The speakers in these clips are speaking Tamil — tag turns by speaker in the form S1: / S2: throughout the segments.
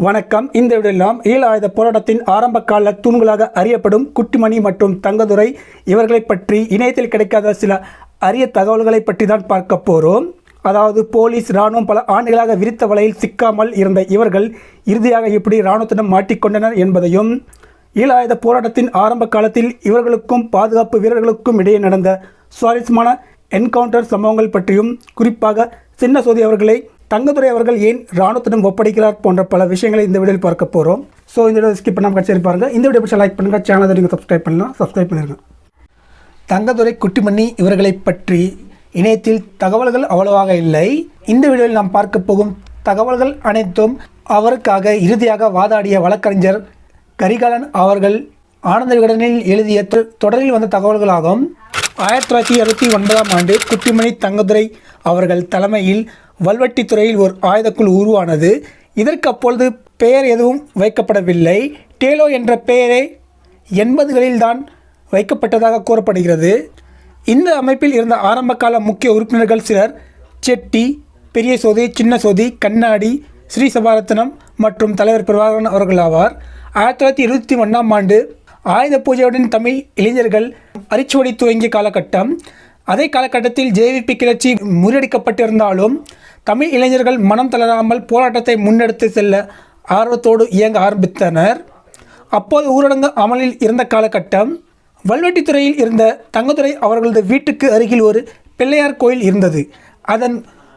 S1: வணக்கம். இந்த விடலாம் ஈழ ஆயுத போராட்டத்தின் ஆரம்ப கால தூண்களாக அறியப்படும் குட்டிமணி மற்றும் தங்கதுரை இவர்களை பற்றி இணையத்தில் கிடைக்காத சில அரிய தகவல்களை பற்றி தான் பார்க்க போகிறோம் அதாவது போலீஸ் இராணுவம் பல ஆண்டுகளாக விரித்த வலையில் சிக்காமல் இருந்த இவர்கள் இறுதியாக எப்படி இராணுவத்திடம் மாட்டிக்கொண்டனர் என்பதையும் ஈழ ஆயுத போராட்டத்தின் ஆரம்ப காலத்தில் இவர்களுக்கும் பாதுகாப்பு வீரர்களுக்கும் இடையே நடந்த சுவாரஸ்யமான என்கவுண்டர் சம்பவங்கள் பற்றியும் குறிப்பாக சின்ன சோதி அவர்களை தங்கதுரை அவர்கள் ஏன் இராணுவத்திடம் ஒப்படைக்கிறார் போன்ற பல விஷயங்களை இந்த வீடியோவில் பார்க்க போகிறோம் ஸோ இந்த வீடியோ ஸ்கிப் பண்ணாமல் கட்சி பாருங்க. இந்த வீடியோ பிடிச்சா லைக் பண்ணுங்கள் சேனலை நீங்கள் சப்ஸ்கிரைப் பண்ணலாம் சப்ஸ்கிரைப் பண்ணிருங்க. தங்கதுரை குட்டிமணி இவர்களை பற்றி இணையத்தில் தகவல்கள் அவ்வளவாக இல்லை. இந்த வீடியோவில் நாம் பார்க்க போகும் தகவல்கள் அனைத்தும் அவருக்காக இறுதியாக வாதாடிய வழக்கறிஞர் கரிகாலன் அவர்கள் ஆனந்த விகடனில் எழுதிய தொடரில் வந்த தகவல்களாகும். ஆயிரத்தி தொள்ளாயிரத்தி அறுபத்தி ஒன்பதாம் ஆண்டு குட்டிமணி தங்கதுரை அவர்கள் தலைமையில் வல்வெட்டித்துறையில் ஒரு ஆயுதக்குழு உருவானது. இதற்கு அப்பொழுது பெயர் எதுவும் வைக்கப்படவில்லை. டேலோ என்ற பெயரே எண்பதுகளில் தான் வைக்கப்பட்டதாக கூறப்படுகிறது. இந்த அமைப்பில் இருந்த ஆரம்பகால முக்கிய உறுப்பினர்கள் சிலர் செட்டி பெரிய சோதி சின்ன சோதி கண்ணாடி ஸ்ரீ சபாரத்னம் மற்றும் தலைவர் பிரபாகரன் அவர்கள் ஆவார். ஆயிரத்தி தொள்ளாயிரத்தி இருபத்தி ஒன்றாம் ஆண்டு ஆயுத பூஜையுடன் தமிழ் இளைஞர்கள் அரிச்சுவடி துவங்கிய காலகட்டம். அதே காலகட்டத்தில் ஜேவிபி கிளர்ச்சி முறியடிக்கப்பட்டிருந்தாலும் தமிழ் இளைஞர்கள் மனம் தளராமல் போராட்டத்தை முன்னெடுத்து செல்ல ஆர்வத்தோடு இயங்க ஆரம்பித்தனர். அப்போது ஊரடங்கு அமலில் இருந்த காலகட்டம் வல்வெட்டித்துறையில் இருந்த தங்கதுரை அவர்களது வீட்டுக்கு அருகில் ஒரு பிள்ளையார் கோயில் இருந்தது. அதன்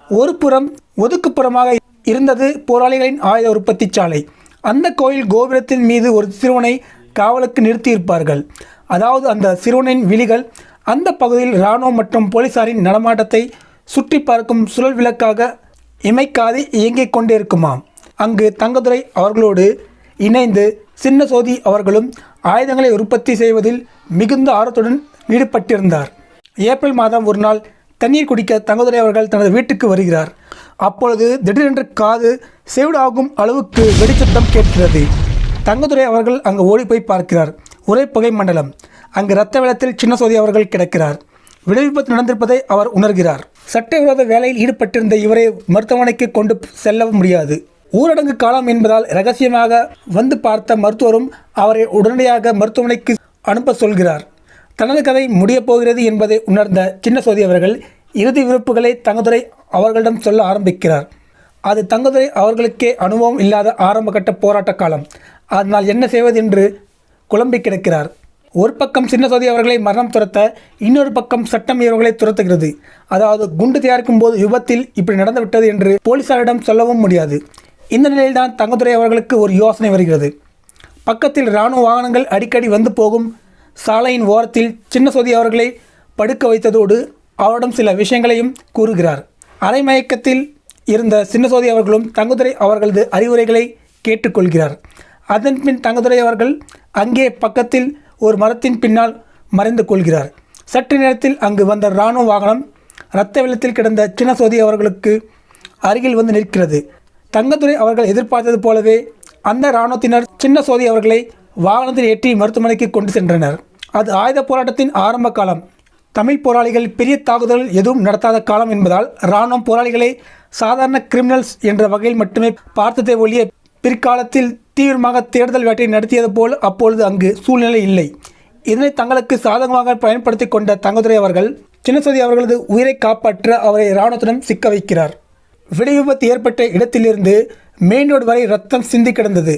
S1: ஒரு புறம் ஒதுக்குப்புறமாக இருந்தது போராளிகளின் ஆயுத உற்பத்தி சாலை. அந்த கோயில் கோபுரத்தின் மீது ஒரு சிறுவனை காவலுக்கு நிறுத்தியிருப்பார்கள். அதாவது அந்த சிறுவனின் விழிகள் அந்த பகுதியில் இராணுவம் மற்றும் போலீசாரின் நடமாட்டத்தை சுற்றி பார்க்கும் சுழல் விளக்காக இமைக்காது இயங்கிக் கொண்டிருக்குமாம். அங்கு தங்கதுரை அவர்களோடு இணைந்து சின்ன சோதி அவர்களும் ஆயுதங்களை உற்பத்தி செய்வதில் மிகுந்த ஆர்வத்துடன் ஈடுபட்டிருந்தார். ஏப்ரல் மாதம் ஒரு நாள் தண்ணீர் குடிக்க தங்கதுரை அவர்கள் தனது வீட்டுக்கு வருகிறார். அப்பொழுது திடீரென்று காது செவிடாகும் அளவுக்கு வெடிச்சத்தம் கேட்கிறது. தங்கதுரை அவர்கள் அங்கு ஓடி போய் பார்க்கிறார். ஒரே புகை மண்டலம். அங்கு இரத்த வெள்ளத்தில் சின்ன சோதி அவர்கள் கிடக்கிறார். விடுவிப்பத்து நடந்திருப்பதை அவர் உணர்கிறார். சட்டவிரோத வேலையில் ஈடுபட்டிருந்த இவரை மருத்துவமனைக்கு கொண்டு செல்ல முடியாது. ஊரடங்கு காலம் என்பதால் ரகசியமாக வந்து பார்த்த மருத்துவரும் அவரை உடனடியாக மருத்துவமனைக்கு அனுப்ப சொல்கிறார். தனது கதை முடியப் போகிறது என்பதை உணர்ந்த சின்ன சோதி அவர்கள் இறுதி விருப்புகளை தங்கதுரை அவர்களிடம் சொல்ல ஆரம்பிக்கிறார். அது தங்கதுரை அவர்களுக்கே அனுபவம் இல்லாத ஆரம்பகட்ட போராட்ட காலம். அதனால் என்ன செய்வது என்று குழம்பி கிடக்கிறார். ஒரு பக்கம் சின்ன சோதி அவர்களை மரணம் துரத்த இன்னொரு பக்கம் சட்டம் இவர்களை துரத்துகிறது. அதாவது குண்டு தயாரிக்கும் போது விபத்தில் இப்படி நடந்துவிட்டது என்று போலீசாரிடம் சொல்லவும் முடியாது. இந்த நிலையில்தான் தங்கதுரை அவர்களுக்கு ஒரு யோசனை வருகிறது. பக்கத்தில் இராணுவ வாகனங்கள் அடிக்கடி வந்து போகும் சாலையின் ஓரத்தில் சின்ன சோதி அவர்களை படுக்க வைத்ததோடு அவரிடம் சில விஷயங்களையும் கூறுகிறார். அரைமயக்கத்தில் இருந்த சின்ன சோதி அவர்களும் தங்குதுரை அவர்களது அறிவுரைகளை கேட்டுக்கொள்கிறார். அதன் பின் தங்கதுரை அவர்கள் அங்கே பக்கத்தில் ஒரு மரத்தின் பின்னால் மறைந்து கொள்கிறார். சற்று நேரத்தில் அங்கு வந்த இராணுவ வாகனம் இரத்த வெள்ளத்தில் கிடந்த சின்ன சோதி அவர்களுக்கு அருகில் வந்து நிற்கிறது. தங்கதுரை அவர்கள் எதிர்பார்த்தது போலவே அந்த இராணுவத்தினர் சின்ன சோதி அவர்களை வாகனத்தில் ஏற்றி மருத்துவமனைக்கு கொண்டு சென்றனர். அது ஆயுத போராட்டத்தின் ஆரம்ப காலம். தமிழ் போராளிகள் பெரிய தாக்குதல் எதுவும் நடத்தாத காலம் என்பதால் இராணுவம் போராளிகளை சாதாரண கிரிமினல்ஸ் என்ற வகையில் மட்டுமே பார்த்ததை ஒழிய பிற்காலத்தில் தீவிரமாக தேடுதல் வேட்டை நடத்தியது போல் அப்பொழுது அங்கு சூழ்நிலை இல்லை. இதனை தங்களுக்கு சாதகமாக பயன்படுத்தி கொண்ட தங்கதுரை அவர்கள் சின்னசதி அவர்களது உயிரை காப்பாற்ற அவரை இராணுவத்துடன் சிக்க வைக்கிறார். வெடி விபத்து ஏற்பட்ட இடத்திலிருந்து மெயின் ரோடு வரை ரத்தம் சிந்தி கிடந்தது.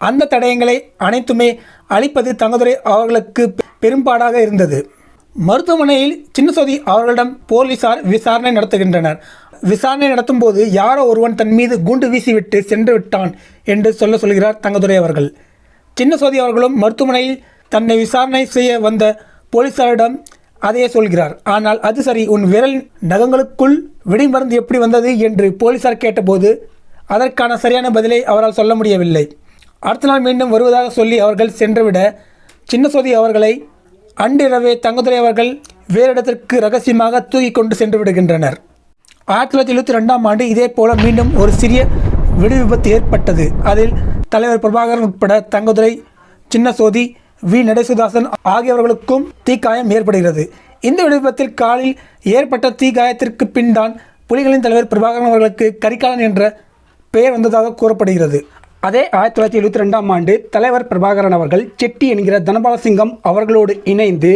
S1: அந்த தடயங்களை அனைத்துமே அழிப்பது தங்கதுரை அவர்களுக்கு பெரும்பாடாக இருந்தது. மருத்துவமனையில் சின்னசோதி அவர்களிடம் போலீசார் விசாரணை நடத்துகின்றனர். விசாரணை நடத்தும் போது யாரோ ஒருவன் தன் மீது குண்டு வீசிவிட்டு சென்று விட்டான் என்று சொல்ல சொல்கிறார் தங்கதுரை அவர்கள். சின்னசோதி அவர்களும் மருத்துவமனையில் தன்னை விசாரணை செய்ய வந்த போலீசாரிடம் அதையே சொல்கிறார். ஆனால் அது சரி உன் விரல் நகங்களுக்குள் வெடிமருந்து எப்படி வந்தது? என்று போலீசார் கேட்டபோது அதற்கான சரியான பதிலை அவரால் சொல்ல முடியவில்லை. அடுத்த நாள் மீண்டும் வருவதாக சொல்லி அவர்கள் சென்றுவிட சின்னசோதி அவர்களை அன்றிரவே தங்கதுரை அவர்கள் வேறு இடத்திற்கு ரகசியமாக தூக்கி கொண்டு சென்று விடுகின்றனர். ஆயிரத்தி தொள்ளாயிரத்தி எழுபத்தி ரெண்டாம் ஆண்டு இதே போல மீண்டும் ஒரு சிறிய வெடி விபத்து ஏற்பட்டது. அதில் தலைவர் பிரபாகரன் உட்பட தங்கதுரை சின்னசோதி வி. நடேசுதாசன் ஆகியவர்களுக்கும் தீக்காயம் ஏற்படுகிறது. இந்த வெடிவிபத்தில் காலில் ஏற்பட்ட தீக்காயத்திற்கு பின் தான் புலிகளின் தலைவர் பிரபாகரன் அவர்களுக்கு கரிகாலன் என்ற பெயர் வந்ததாக கூறப்படுகிறது. அதே ஆயிரத்தி தொள்ளாயிரத்தி எழுபத்தி ரெண்டாம் ஆண்டு தலைவர் பிரபாகரன் அவர்கள் செட்டி என்கிற தனபாலசிங்கம் அவர்களோடு இணைந்து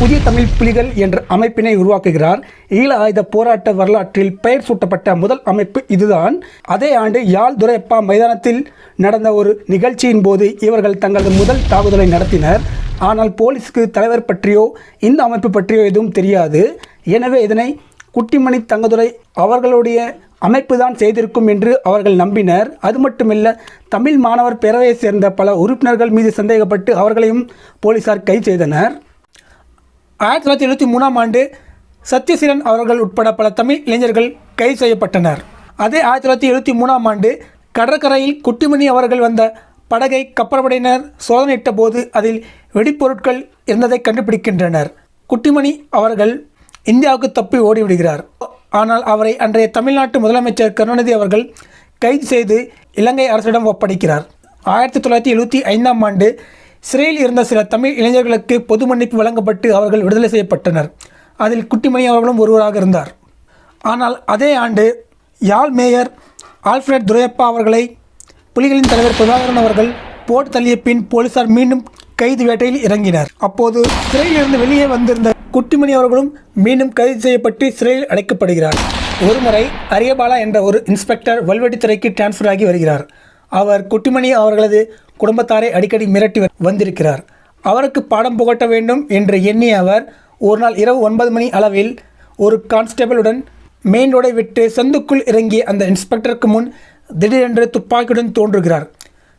S1: புதிய தமிழ் புலிகள் என்ற அமைப்பினை உருவாக்குகிறார். ஈழ ஆயுத போராட்ட வரலாற்றில் பெயர் சூட்டப்பட்ட முதல் அமைப்பு இதுதான். அதே ஆண்டு யாழ் துரையப்பா மைதானத்தில் நடந்த ஒரு நிகழ்ச்சியின் போது இவர்கள் தங்களது முதல் தாக்குதலை நடத்தினர். ஆனால் போலீஸுக்கு தலைவர் பற்றியோ இந்த அமைப்பு பற்றியோ எதுவும் தெரியாது. எனவே இதனை குட்டிமணி தங்கதுரை அவர்களுடைய அமைப்பு தான் செய்திருக்கும் என்று அவர்கள் நம்பினர். அது மட்டுமில்ல தமிழ் மாணவர் பேரவையைச் சேர்ந்த பல உறுப்பினர்கள் மீது சந்தேகப்பட்டு அவர்களையும் போலீசார் கைது செய்தனர். ஆயிரத்தி தொள்ளாயிரத்தி எழுபத்தி மூணாம் ஆண்டு சத்யசீலன் அவர்கள் உட்பட பல தமிழ் இளைஞர்கள் கைது செய்யப்பட்டனர். அதே ஆயிரத்தி தொள்ளாயிரத்தி எழுபத்தி மூணாம் ஆண்டு கடற்கரையில் குட்டிமணி அவர்கள் வந்த படகை கப்பற்படையினர் சோதனையிட்ட போது அதில் வெடிப்பொருட்கள் இருந்ததை கண்டுபிடிக்கின்றனர். குட்டிமணி அவர்கள் இந்தியாவுக்கு தப்பி ஓடிவிடுகிறார். ஆனால் அவரை அன்றைய தமிழ்நாட்டு முதலமைச்சர் கருணாநிதி அவர்கள் கைது செய்து இலங்கை அரசிடம் ஒப்படைக்கிறார். ஆயிரத்தி தொள்ளாயிரத்தி எழுபத்தி ஐந்தாம் ஆண்டு சிறையில் இருந்த சில தமிழ் இளைஞர்களுக்கு பொது மன்னிப்பு வழங்கப்பட்டு அவர்கள் விடுதலை செய்யப்பட்டனர். அதில் குட்டிமணி அவர்களும் ஒருவராக இருந்தார். ஆனால் அதே ஆண்டு யாழ் மேயர் ஆல்ஃபிரட் துரையப்பா அவர்களை புலிகளின் தலைவர் பிரபாகரன் அவர்கள் போட்டு தள்ளிய பின் போலீசார் மீண்டும் கைது வேட்டையில் இறங்கினர். அப்போது சிறையிலிருந்து வெளியே வந்திருந்த குட்டிமணி அவர்களும் மீண்டும் கைது செய்யப்பட்டு சிறையில் அடைக்கப்படுகிறார். ஒருமுறை அரியபாலா என்ற ஒரு இன்ஸ்பெக்டர் வல்வெட்டித்துறைக்கு டிரான்ஸ்ஃபர் ஆகி வருகிறார். அவர் குட்டிமணி அவர்களது குடும்பத்தாரை அடிக்கடி மிரட்டி வ- வந்திருக்கிறார். அவருக்கு பாடம் புகட்ட வேண்டும் என்று எண்ணிய அவர் ஒரு நாள் இரவு ஒன்பது மணி அளவில் ஒரு கான்ஸ்டபிளுடன் மெயின் ரோடை விட்டு சந்துக்குள் இறங்கிய அந்த இன்ஸ்பெக்டருக்கு முன் திடீரென்று துப்பாக்கியுடன் தோன்றுகிறார்.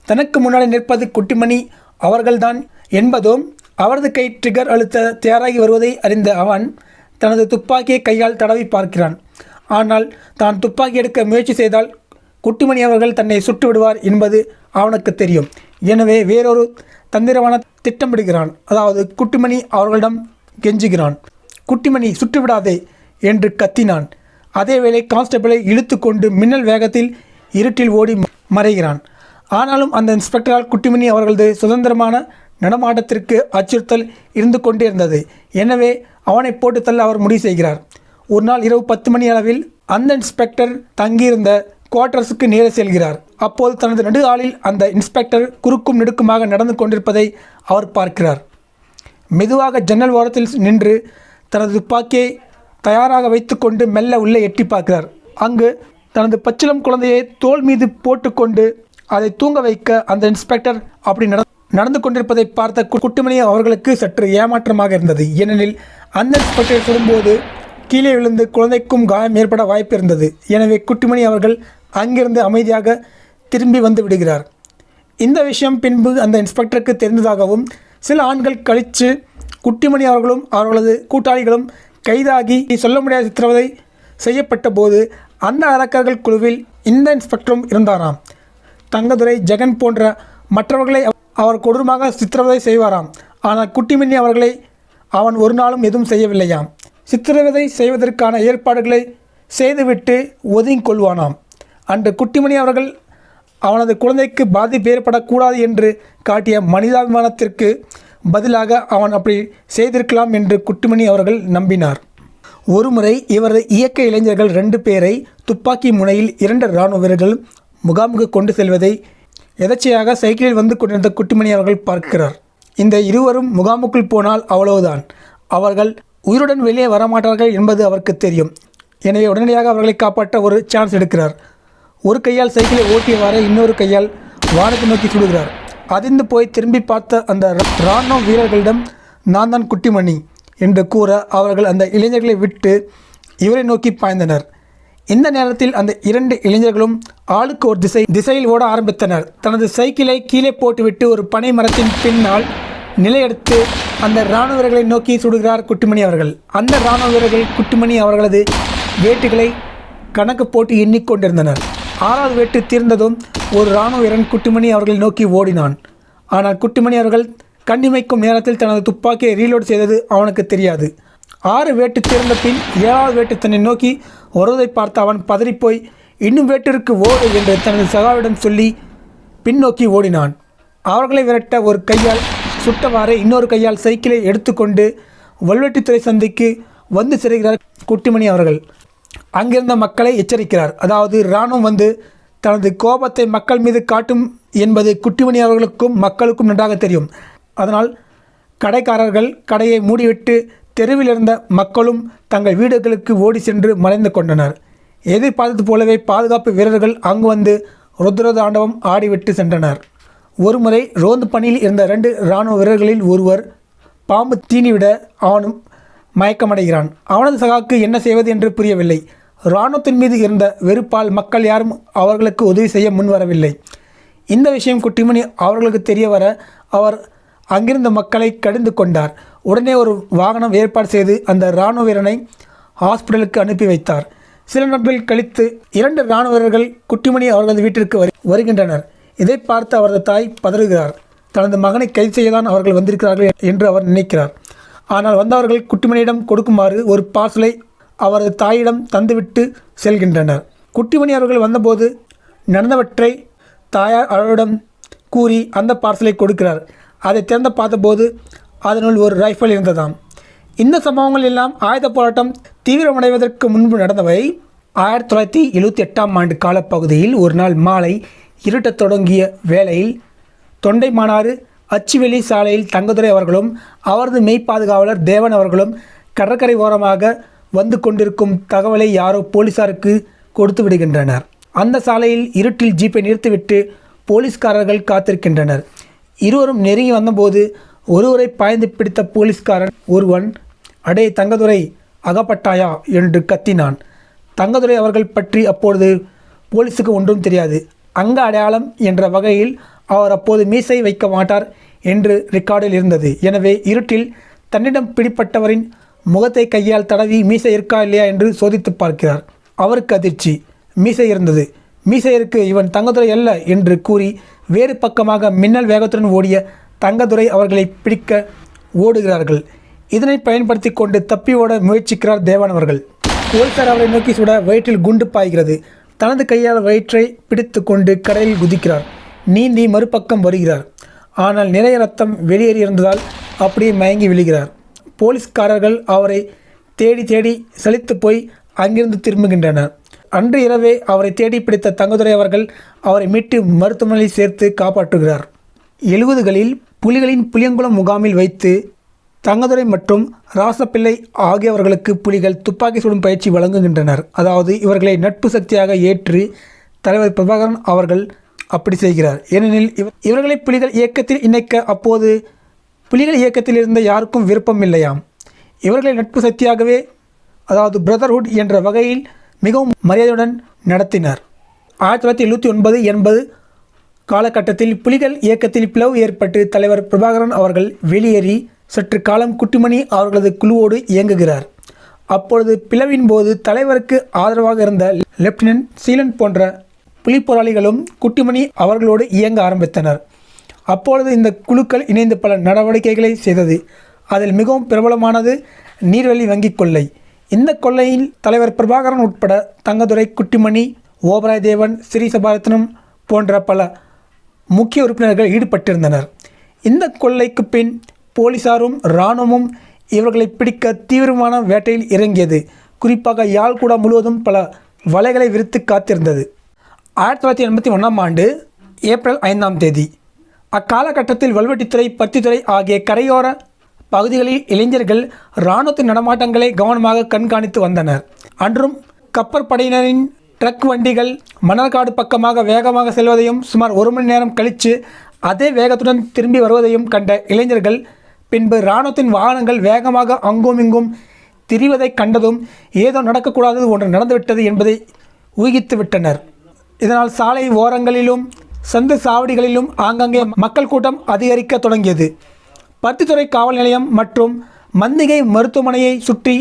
S1: தனக்கு முன்னாடி நிற்பது குட்டிமணி அவர்கள்தான் என்பதும் அவரது கை ட்ரிகர் அழுத்த தயாராகி வருவதை அறிந்த அவன் தனது துப்பாக்கியை கையால் தடவி பார்க்கிறான். ஆனால் தான் துப்பாக்கி எடுக்க முயற்சி செய்தால் குட்டிமணி அவர்கள் தன்னை சுட்டு விடுவார் என்பது அவனுக்கு தெரியும். எனவே வேறொரு தந்திரமான திட்டமிடுகிறான். அதாவது குட்டிமணி அவர்களிடம் கெஞ்சுகிறான். குட்டிமணி சுட்டுவிடாதே என்று கத்தினான். அதேவேளை கான்ஸ்டபிளை இழுத்து கொண்டு மின்னல் வேகத்தில் இருட்டில் ஓடி மறைகிறான். ஆனாலும் அந்த இன்ஸ்பெக்டரால் குட்டிமணி அவர்களது சுதந்திரமான நடமாட்டத்திற்கு அச்சுறுத்தல் இருந்து கொண்டே இருந்தது எனவே அவனை போட்டு தள்ள அவர் முடிவு செய்கிறார். ஒரு நாள் இரவு பத்து மணி அளவில் அந்த இன்ஸ்பெக்டர் தங்கியிருந்த குவார்டர்ஸுக்கு நேரே செல்கிறார். அப்போது தனது நடுஆளில் அந்த இன்ஸ்பெக்டர் குறுக்கும் நெடுக்குமாக நடந்து கொண்டிருப்பதை அவர் பார்க்கிறார். மெதுவாக ஜன்னல் ஓரத்தில் நின்று தனது துப்பாக்கியை தயாராக வைத்துக்கொண்டு மெல்ல உள்ளே எட்டி பார்க்கிறார். அங்கு தனது பச்சிளம் குழந்தையை தோள் மீது போட்டுக்கொண்டு அதை தூங்க வைக்க அந்த இன்ஸ்பெக்டர் அப்படி நட நடந்து கொண்டிருப்பதை பார்த்த கு- அவர்களுக்கு சற்று ஏமாற்றமாக இருந்தது. ஏனெனில் அந்த இன்ஸ்பெக்டர் சுடும்போது கீழே விழுந்து குழந்தைக்கும் காயம் ஏற்பட வாய்ப்பு இருந்தது. எனவே குட்டிமணி அவர்கள் அங்கிருந்து அமைதியாக திரும்பி வந்து விடுகிறார். இந்த விஷயம் பின்பு அந்த இன்ஸ்பெக்டருக்கு தெரிந்ததாகவும் சில ஆண்கள் கழித்து குட்டிமணி அவர்களும் அவர்களது கூட்டாளிகளும் கைதாகி சொல்ல முடியாத சித்திரவதை செய்யப்பட்ட போது அந்த அரக்கர்கள் குழுவில் இந்த இன்ஸ்பெக்டரும் இருந்தாராம். தங்கதுரை ஜெகன் போன்ற மற்றவர்களை அவர் கொடூரமாக சித்திரவதை செய்வாராம். ஆனால் குட்டிமணி அவர்களை அவன் ஒரு நாளும் எதுவும் செய்யவில்லையாம். சித்திரவதை செய்வதற்கான ஏற்பாடுகளை செய்துவிட்டு ஒதுங்கிக் கொள்வானாம். அன்று குட்டிமணி அவர்கள் அவனது குழந்தைக்கு பாதிப்பு ஏற்படக்கூடாது என்று காட்டிய மனிதாபிமானத்திற்கு பதிலாக அவன் அப்படி செய்திருக்கலாம் என்று குட்டிமணி அவர்கள் நம்பினார். ஒருமுறை இவரது இயக்க இளைஞர்கள் ரெண்டு பேரை துப்பாக்கி முனையில் இரண்டு இராணுவ வீரர்கள் முகாமுக்கு கொண்டு செல்வதை எதர்ச்சியாக சைக்கிளில் வந்து கொண்டிருந்த குட்டிமணி அவர்கள் பார்க்கிறார். இந்த இருவரும் முகாமுக்குள் போனால் அவ்வளவுதான். அவர்கள் உயிருடன் வெளியே வரமாட்டார்கள் என்பது அவருக்கு தெரியும். எனவே உடனடியாக அவர்களை காப்பாற்ற ஒரு சான்ஸ் எடுக்கிறார். ஒரு கையால் சைக்கிளை ஓட்டியவாறு இன்னொரு கையால் வானத்தை நோக்கி சுடுகிறார். அதிர்ந்து போய் திரும்பி பார்த்த அந்த ரா- இராணுவ வீரர்களிடம் நான் தான் குட்டிமணி என்று கூற அவர்கள் அந்த இளைஞர்களை விட்டு இவரை நோக்கி பாய்ந்தனர். இந்த நேரத்தில் அந்த இரண்டு இளைஞர்களும் ஆளுக்கு ஒரு திசை திசையில் ஓட ஆரம்பித்தனர். தனது சைக்கிளை கீழே போட்டுவிட்டு ஒரு பனை மரத்தின் பின்னால் நிலையெடுத்து அந்த இராணுவ வீரர்களை நோக்கி சுடுகிறார் குட்டிமணி அவர்கள். அந்த இராணுவ வீரர்கள் குட்டிமணி அவர்களது வேட்டுகளை கணக்கு போட்டு எண்ணிக்கொண்டிருந்தனர் ஆறாவது வேட்டு தீர்ந்ததும் ஒரு இராணுவ வீரன் குட்டிமணி அவர்களை நோக்கி ஓடினான். ஆனால் குட்டிமணி அவர்கள் கண்ணிமைக்கும் நேரத்தில் தனது துப்பாக்கியை ரீலோட் செய்தது அவனுக்கு தெரியாது. ஆறு வேட்டு தீர்ந்த பின் ஏழாவது வேட்டு தன்னை நோக்கி வருவதை பார்த்து அவன் பதறிப்போய் இன்னும் வேட்டிற்கு ஓடு என்று தனது சகாவிடம் சொல்லி பின்னோக்கி ஓடினான். அவர்களை விரட்ட ஒரு கையால் சுட்டவாறே இன்னொரு கையால் சைக்கிளை எடுத்துக்கொண்டு வல்வெட்டித்துறை சந்தைக்கு வந்து சிறைகிறார் குட்டிமணி அவர்கள். அங்கிருந்த மக்களை எச்சரிக்கிறார். அதாவது இராணுவம் வந்து தனது கோபத்தை மக்கள் மீது காட்டும் என்பது குட்டிமணி அவர்களுக்கும் மக்களுக்கும் நன்றாக தெரியும். அதனால் கடைக்காரர்கள் கடையை மூடிவிட்டு தெருவில் இருந்த மக்களும் தங்கள் வீடுகளுக்கு ஓடி சென்று மறைந்து கொண்டனர். எதிர்பார்த்தது போலவே பாதுகாப்பு வீரர்கள் அங்கு வந்து ருத்ரதாண்டவம் ஆடிவிட்டு சென்றனர். ஒருமுறை ரோந்து பணியில் இருந்த ரெண்டு இராணுவ வீரர்களில் ஒருவர் பாம்பு தீனிவிட அவனும் மயக்கமடைகிறான். அவனது சகாக்கு என்ன செய்வது என்று புரியவில்லை. இராணுவத்தின் மீது இருந்த வெறுப்பால் மக்கள் யாரும் அவர்களுக்கு உதவி செய்ய முன்வரவில்லை. இந்த விஷயம் குட்டிமணி அவர்களுக்கு தெரிய வர அவர் அங்கிருந்த மக்களை கடிந்து கொண்டார். உடனே ஒரு வாகனம் ஏற்பாடு செய்து அந்த இராணுவ வீரனை ஹாஸ்பிட்டலுக்கு அனுப்பி வைத்தார். சில நாட்கள் கழித்து இரண்டு இராணுவ வீரர்கள் குட்டிமணி அவர்களது வீட்டிற்கு வருகின்றனர். இதை பார்த்து அவரது தாய் பதறுகிறார். தனது மகனை கைது செய்யதான் அவர்கள் வந்திருக்கிறார்கள் என்று அவர் நினைக்கிறார். ஆனால் வந்தவர்கள் குட்டிமணியிடம் கொடுக்குமாறு ஒரு பார்சலை அவரது தாயிடம் தந்துவிட்டு செல்கின்றனர். குட்டிமணி அவர்கள் வந்தபோது நடந்தவற்றை தாயார் அவரிடம் கூறி அந்த பார்சலை கொடுக்கிறார். அதை திறந்து பார்த்தபோது அதனுள் ஒரு ரைஃபிள் இருந்ததாம். இந்த சம்பவங்கள் எல்லாம் ஆயுத போராட்டம் தீவிரமடைவதற்கு முன்பு நடந்தவை. ஆயிரத்தி தொள்ளாயிரத்தி எழுபத்தி எட்டாம் ஆண்டு காலப்பகுதியில் ஒரு நாள் மாலை இருட்டத் தொடங்கிய வேளையில் தொண்டைமானாறு அச்சுவெளி சாலையில் தங்கதுரை அவர்களும் அவரது மெய்ப்பாதுகாவலர் தேவன் அவர்களும் கடற்கரை ஓரமாக வந்து கொண்டிருக்கும் தகவலை யாரோ போலீசாருக்கு கொடுத்து விடுகின்றனர். அந்த சாலையில் இருட்டில் ஜீப்பை நிறுத்திவிட்டு போலீஸ்காரர்கள் காத்திருக்கின்றனர். இருவரும் நெருங்கி வந்தபோது ஒருவரை பாய்ந்து பிடித்த போலீஸ்காரன் ஒருவன் அடே தங்கதுரை அகப்பட்டாயா? என்று கத்தினான். தங்கதுரை அவர்கள் பற்றி அப்பொழுது போலீஸுக்கு ஒன்றும் தெரியாது. அங்க அடையாளம் என்ற வகையில் அவர் அப்போது மீசை வைக்க மாட்டார் என்று ரெக்கார்டில் இருந்தது. எனவே இருட்டில் தன்னிடம் பிடிப்பட்டவரின் முகத்தை கையால் தடவி மீசை இருக்கா இல்லையா என்று சோதித்து பார்க்கிறார். அவருக்கு அதிர்ச்சி. மீசை இருந்தது. மீசையருக்கு இவன் தங்கதுரை அல்ல என்று கூறி வேறு பக்கமாக மின்னல் வேகத்துடன் ஓடிய தங்கதுரை அவர்களை பிடிக்க ஓடுகிறார்கள். இதனை பயன்படுத்தி கொண்டு தப்பி ஓட முயற்சிக்கிறார் தேவான் அவர்கள். போலீசார் அவரை நோக்கி சுட வயிற்றில் குண்டு பாய்கிறது. தனது கையால் வயிற்றை பிடித்து கொண்டு கடலில் குதிக்கிறார். நீந்தி மறுபக்கம் வருகிறார். ஆனால் நிறைய ரத்தம் வெளியேறியிருந்ததால் அப்படியே மயங்கி விழுகிறார். போலீஸ்காரர்கள் அவரை தேடி தேடி செழித்து போய் அங்கிருந்து திரும்புகின்றனர். அன்று இரவே அவரை தேடி பிடித்த தங்கதுரை அவர்கள் அவரை மீட்டு மருத்துவமனையில் சேர்த்து காப்பாற்றுகிறார். எழுபதுகளில் புலிகளின் புளியங்குளம் முகாமில் வைத்து தங்கதுரை மற்றும் ராசப்பிள்ளை ஆகியவர்களுக்கு புலிகள் துப்பாக்கி சுடும் பயிற்சி வழங்குகின்றனர். அதாவது இவர்களை நட்பு சக்தியாக ஏற்று தலைவர் பிரபாகரன் அவர்கள் அப்படி செய்கிறார். ஏனெனில் இவர்களை புலிகள் இயக்கத்தில் இணைக்க அப்போது புலிகள் இயக்கத்தில் இருந்த யாருக்கும் விருப்பம் இல்லையாம். இவர்களை நட்பு சக்தியாகவே அதாவது பிரதர்ஹுட் என்ற வகையில் மிகவும் மரியாதையுடன் நடத்தினர். ஆயிரத்தி தொள்ளாயிரத்தி எழுபத்தி ஒன்பது எண்பது காலகட்டத்தில் புலிகள் இயக்கத்தில் பிளவு ஏற்பட்டு தலைவர் பிரபாகரன் அவர்கள் வெளியேறி சற்று காலம் குட்டிமணி அவர்களது குழுவோடு இயங்குகிறார். அப்பொழுது பிளவின் போது தலைவருக்கு ஆதரவாக இருந்த லெப்டினன்ட் சீலன் போன்ற புலிப்போராளிகளும் குட்டிமணி அவர்களோடு இயங்க ஆரம்பித்தனர். அப்பொழுது இந்த குழுக்கள் இணைந்து பல நடவடிக்கைகளை செய்தது. அதில் மிகவும் பிரபலமானது நீர்வழி வங்கிக் கொள்ளை. இந்த கொள்ளையில் தலைவர் பிரபாகரன் உட்பட தங்கதுரை குட்டிமணி ஓபராய் தேவன் ஸ்ரீ சபாரத்னம் போன்ற பல முக்கிய உறுப்பினர்கள் ஈடுபட்டிருந்தனர். இந்த கொள்ளைக்கு பின் போலீசாரும் இராணுவமும் இவர்களை பிடிக்க தீவிரமான வேட்டையில் இறங்கியது. குறிப்பாக யாழ்குடா முழுவதும் பல வலைகளை விரித்து காத்திருந்தது. ஆயிரத்தி தொள்ளாயிரத்தி எண்பத்தி ஒன்றாம் ஆண்டு ஏப்ரல் ஐந்தாம் தேதி அக்காலகட்டத்தில் வல்வெட்டித்துறை பத்தித்துறை ஆகிய கரையோர பகுதிகளில் இளைஞர்கள் இராணுவத்தின் நடமாட்டங்களை கவனமாக கண்காணித்து வந்தனர். அன்றும் கப்பற்படையினரின் ட்ரக் வண்டிகள் மணற்காடு பக்கமாக வேகமாக செல்வதையும் சுமார் ஒரு மணி நேரம் கழித்து அதே வேகத்துடன் திரும்பி வருவதையும் கண்ட இளைஞர்கள் பின்பு இராணுவத்தின் வாகனங்கள் வேகமாக அங்கும் இங்கும் திரிவதைக் கண்டதும் ஏதோ நடக்கக்கூடாதது ஒன்று நடந்துவிட்டது என்பதை ஊகித்து விட்டனர். இதனால் சாலை ஓரங்களிலும் சந்து சாவடிகளிலும் ஆங்காங்கே மக்கள் கூட்டம் அதிகரிக்க தொடங்கியது. பருத்தித்துறை காவல் நிலையம் மற்றும் மந்திகை மருத்துவமனையை சுற்றி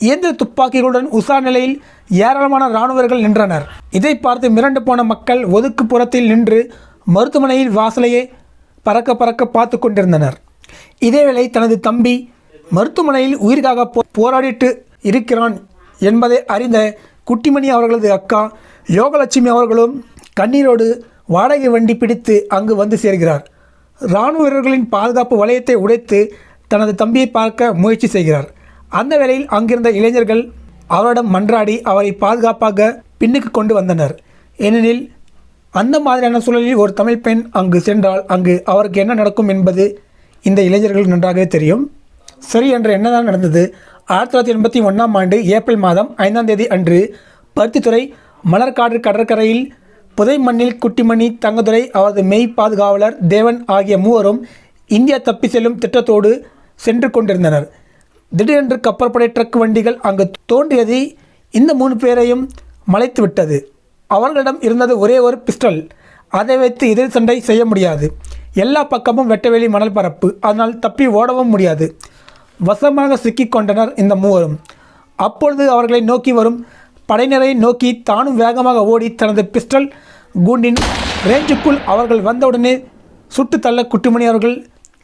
S1: இயந்திர துப்பாக்கிகளுடன் உஷார் நிலையில் ஏராளமான இராணுவர்கள் நின்றனர். இதை பார்த்து மிரண்டு போன மக்கள் ஒதுக்குப்புறத்தில் நின்று மருத்துவமனையில் வாசலையே பறக்க பறக்க பார்த்து கொண்டிருந்தனர். இதேவேளை தனது தம்பி மருத்துவமனையில் உயிர்காக போ போராடிட்டு இருக்கிறான் என்பதை அறிந்த குட்டிமணி அவர்களது அக்கா யோகலட்சுமி அவர்களும் கண்ணீரோடு வாடகை வண்டி பிடித்து அங்கு வந்து சேர்கிறார். இராணுவ வீரர்களின் பாதுகாப்பு வளையத்தை உடைத்து தனது தம்பியை பார்க்க முயற்சி செய்கிறார். அந்த வேளையில் அங்கிருந்த இளைஞர்கள் அவரிடம் மன்றாடி அவரை பாதுகாப்பாக பின்னுக்கு கொண்டு வந்தனர். ஏனெனில் அந்த மாதிரியான சூழலில் ஒரு தமிழ் பெண் அங்கு சென்றால் அங்கு அவருக்கு என்ன நடக்கும் என்பது இந்த இளைஞர்களுக்கு நன்றாகவே தெரியும். சரி என்று என்னதான் நடந்தது? ஆயிரத்தி தொள்ளாயிரத்தி எண்பத்தி ஒன்றாம் ஆண்டு ஏப்ரல் மாதம் ஐந்தாம் தேதி அன்று பருத்தித்துறை மலர்காடு கடற்கரையில் புதை மண்ணில் குட்டிமணி தங்கதுரை அவரது மெய் பாதுகாவலர் தேவன் ஆகிய மூவரும் இந்தியா தப்பி செல்லும் திட்டத்தோடு சென்று கொண்டிருந்தனர். திடீரென்று கப்பற்படை ட்ரக் வண்டிகள் அங்கு தோன்றியது இந்த மூணு பேரையும் மலைத்து விட்டது அவர்களிடம் இருந்தது ஒரே ஒரு பிஸ்டல். அதை வைத்து எதிர் சண்டை செய்ய முடியாது. எல்லா பக்கமும் வெட்டவெளி மணல் பரப்பு. அதனால் தப்பி ஓடவும் முடியாது. வசமாக சிக்கிக் கொண்டனர் இந்த மூவரும். அப்பொழுது அவர்களை நோக்கி வரும் படையினரை நோக்கி தானும் வேகமாக ஓடி தனது பிஸ்டல் கூண்டின் ரேஞ்சுக்குள் அவர்கள் வந்தவுடனே சுட்டு தள்ள குட்டிமணி அவர்கள்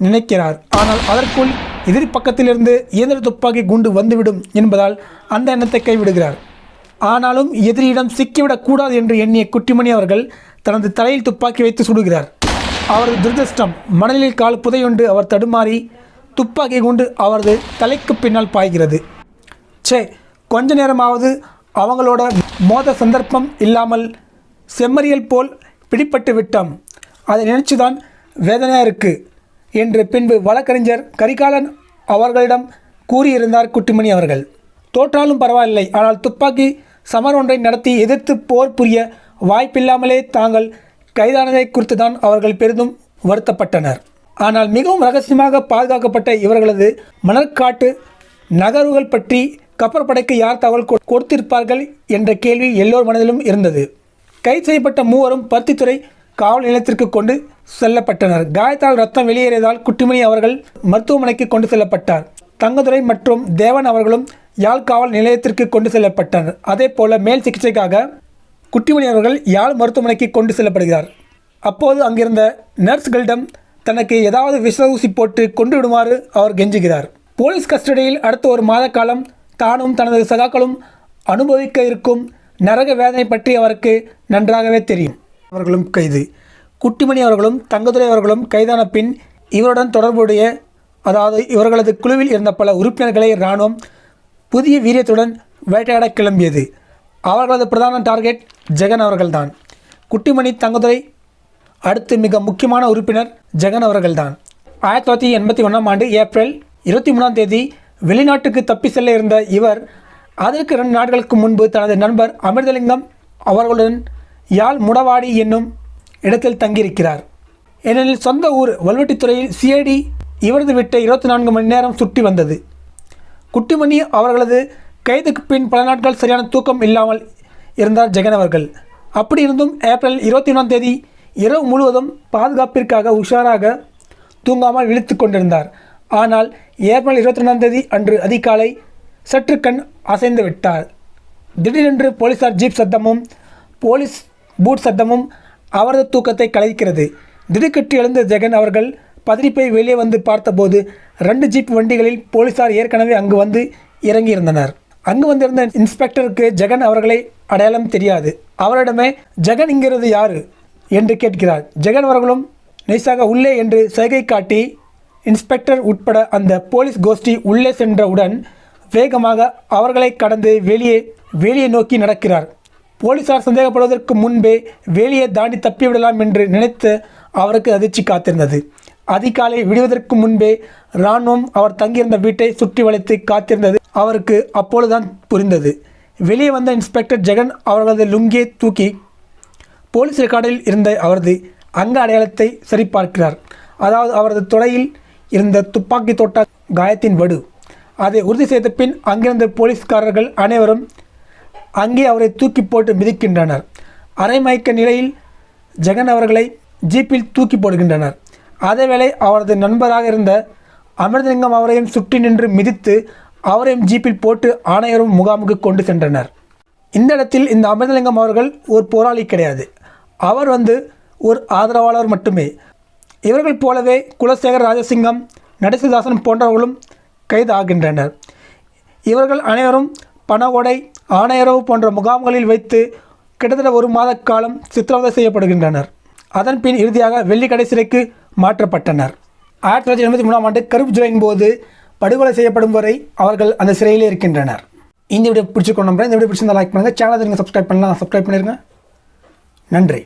S1: நினைக்கிறார். ஆனால் அதற்குள் எதிர் பக்கத்திலிருந்து இயந்திர துப்பாக்கி குண்டு வந்துவிடும் என்பதால் அந்த எண்ணத்தை கைவிடுகிறார். ஆனாலும் எதிரியிடம் சிக்கிவிடக்கூடாது என்று எண்ணிய குட்டிமணி அவர்கள் தனது தலையில் துப்பாக்கி வைத்து சுடுகிறார். அவரது துரதிருஷ்டம் மணலில் கால் புதையொன்று அவர் தடுமாறி துப்பாக்கி குண்டு அவரது தலைக்கு பின்னால் பாய்கிறது. ச்சே கொஞ்ச நேரமாவது அவங்களோட மோத சந்தர்ப்பம் இல்லாமல் செம்மறியல் போல் பிடிப்பட்டு விட்டோம். அதை நினைச்சுதான் வேதனையாக இருக்குது என்று பின்பு வழக்கறிஞர் கரிகாலன் அவர்களிடம் கூறியிருந்தார் குட்டிமணி அவர்கள். தோற்றாலும் பரவாயில்லை. ஆனால் துப்பாக்கி சமர் ஒன்றை நடத்தி எதிர்த்து போர் புரிய வாய்ப்பில்லாமலே தாங்கள் கைதானதை குறித்து தான் அவர்கள் பெரிதும் வருத்தப்பட்டனர். ஆனால் மிகவும் ரகசியமாக பாதுகாக்கப்பட்ட இவர்களது மணற்காட்டு நகர்வுகள் பற்றி கப்பற்படைக்கு யார் தகவல் கொ- கொடுத்திருப்பார்கள் என்ற கேள்வி எல்லோர் மனதிலும் இருந்தது. கைது செய்யப்பட்ட மூவரும் பருத்தித்துறை காவல் நிலையத்திற்கு கொண்டு செல்லப்பட்டனர். காயத்தால் ரத்தம் வெளியேறியதால் குட்டிமணி அவர்கள் மருத்துவமனைக்கு கொண்டு செல்லப்பட்டார். தங்கதுரை மற்றும் தேவன் அவர்களும் யாழ் காவல் நிலையத்திற்கு கொண்டு செல்லப்பட்டனர். அதே போல மேல் சிகிச்சைக்காக குட்டிமணி அவர்கள் யாழ் மருத்துவமனைக்கு கொண்டு செல்லப்படுகிறார். அப்போது அங்கிருந்த நர்ஸ்களிடம் தனக்கு ஏதாவது விஷ ஊசி போட்டு கொண்டு விடுமாறு அவர் கெஞ்சுகிறார். போலீஸ் கஸ்டடியில் அடுத்த ஒரு மாத காலம் தானும் தனது சகாக்களும் அனுபவிக்க இருக்கும் நரக வேதனை பற்றி அவருக்கு நன்றாகவே தெரியும். அவர்களும் கைது. குட்டிமணி அவர்களும் தங்கதுரை அவர்களும் கைதான பின் இவருடன் தொடர்புடைய அதாவது இவர்களது குழுவில் இருந்த பல உறுப்பினர்களை இராணுவம் புதிய வீரியத்துடன் வேட்டையாட கிளம்பியது. அவர்களது பிரதான டார்கெட் ஜெகன் அவர்கள்தான். குட்டிமணி தங்கதுரை அடுத்து மிக முக்கியமான உறுப்பினர் ஜெகன் அவர்கள்தான். ஆயிரத்தி தொள்ளாயிரத்தி எண்பத்தி ஒன்றாம் ஆண்டு ஏப்ரல் இருபத்தி மூணாம் தேதி வெளிநாட்டுக்கு தப்பி செல்ல இருந்த இவர் அதற்கு இரண்டு நாட்களுக்கு முன்பு தனது நண்பர் அமிர்தலிங்கம் அவர்களுடன் யாழ் முடவாடி என்னும் இடத்தில் தங்கியிருக்கிறார். ஏனெனில் சொந்த ஊர் வல்வெட்டித்துறையில் சிஐடி இவரது விட்டு இருபத்தி நான்கு மணி நேரம் சுற்றி வந்தது. குட்டிமணி அவர்களது கைதுக்கு பின் பல நாட்கள் சரியான தூக்கம் இல்லாமல் இருந்தார் ஜெகன் அவர்கள். அப்படி இருந்தும் ஏப்ரல் இருபத்தி ஒன்றாம் தேதி இரவு முழுவதும் பாதுகாப்பிற்காக உஷாராக தூங்காமல் விழித்து கொண்டிருந்தார். ஆனால் ஏப்ரல் இருபத்தி ரெண்டாம் தேதி அன்று அதிகாலை சற்று கண் அசைந்து விட்டார். திடீரென்று போலீசார் ஜீப் சத்தமும் போலீஸ் பூட் சத்தமும் அவரது தூக்கத்தை கலைக்கிறது. திடுக்கிட்டு எழுந்த ஜெகன் அவர்கள் பதறிப்போய் வெளியே வந்து பார்த்தபோது ரெண்டு ஜீப் வண்டிகளில் போலீசார் ஏற்கனவே அங்கு வந்து இறங்கியிருந்தனர். அங்கு வந்திருந்த இன்ஸ்பெக்டருக்கு ஜெகன் அவர்களை அடையாளம் தெரியாது. அவரிடமே ஜெகன் இங்கிறது யாரு? என்று கேட்கிறார். ஜெகன் அவர்களும் நைசாக உள்ளே என்று சைகை காட்டி இன்ஸ்பெக்டர் உட்பட அந்த போலீஸ் கோஷ்டி உள்ளே சென்றவுடன் வேகமாக அவர்களை கடந்து வெளியே வெளியே நோக்கி நடக்கிறார். போலீசார் சந்தேகப்படுவதற்கு முன்பே வெளியே தாண்டி தப்பிவிடலாம் என்று நினைத்து அவருக்கு அதிர்ச்சி காத்திருந்தது. அதிகாலை விடுவதற்கு முன்பே இராணுவம் அவர் தங்கியிருந்த வீட்டை சுற்றி வளைத்து காத்திருந்தது. அவருக்கு அப்பொழுதுதான் புரிந்தது. வெளியே வந்த இன்ஸ்பெக்டர் ஜெகன் அவர்களது லுங்கியை தூக்கி போலீஸ் ரெக்கார்டில் இருந்த அவரது அங்க அடையாளத்தை சரிபார்க்கிறார். அதாவது அவரது தொடையில் இருந்த துப்பாக்கி தோட்ட காயத்தின் வடு. அதை உறுதி செய்த பின் அங்கிருந்த போலீஸ்காரர்கள் அனைவரும் அங்கே அவரை தூக்கி போட்டு மிதிக்கின்றனர். அரைமயக்க நிலையில் ஜெகன் அவர்களை ஜீப்பில் தூக்கி போடுகின்றனர். அதேவேளை அவரது நண்பராக இருந்த அமிர்தலிங்கம் அவரையும் சுற்றி நின்று மிதித்து அவரையும் ஜீப்பில் போட்டு ஆணையரும் முகாமுக்கு கொண்டு சென்றனர். இந்த இடத்தில் இந்த அமிர்தலிங்கம் அவர்கள் ஒரு போராளி கிடையாது. அவர் வந்து ஒரு ஆதரவாளர் மட்டுமே. இவர்கள் போலவே குலசேகர் ராஜசிங்கம் நடேசதாசன் போன்றவர்களும் கைது ஆகின்றனர் இவர்கள் அனைவரும் பணகொடை ஆணையரவு போன்ற முகாம்களில் வைத்து கிட்டத்தட்ட ஒரு மாத காலம் சித்திரவதை செய்யப்படுகின்றனர். அதன் பின் இறுதியாக வெள்ளிக்கடை சிறைக்கு மாற்றப்பட்டனர். ஆயிரத்தி தொள்ளாயிரத்தி எண்பத்தி மூணாம் ஆண்டு கருப்பு ஜுலையின் போது படுகொலை செய்யப்படும் வரை அவர்கள் அந்த சிறையிலே இருக்கின்றனர். இந்த வீடியோ பிடிச்சிக்கொண்டு இந்த வீடியோ பிடிச்சிருந்தால் லைக் பண்ணுங்கள் சேனல் சப்ஸ்கிரைப் பண்ணலாம் சப்ஸ்கிரைப் பண்ணிருங்க. நன்றி.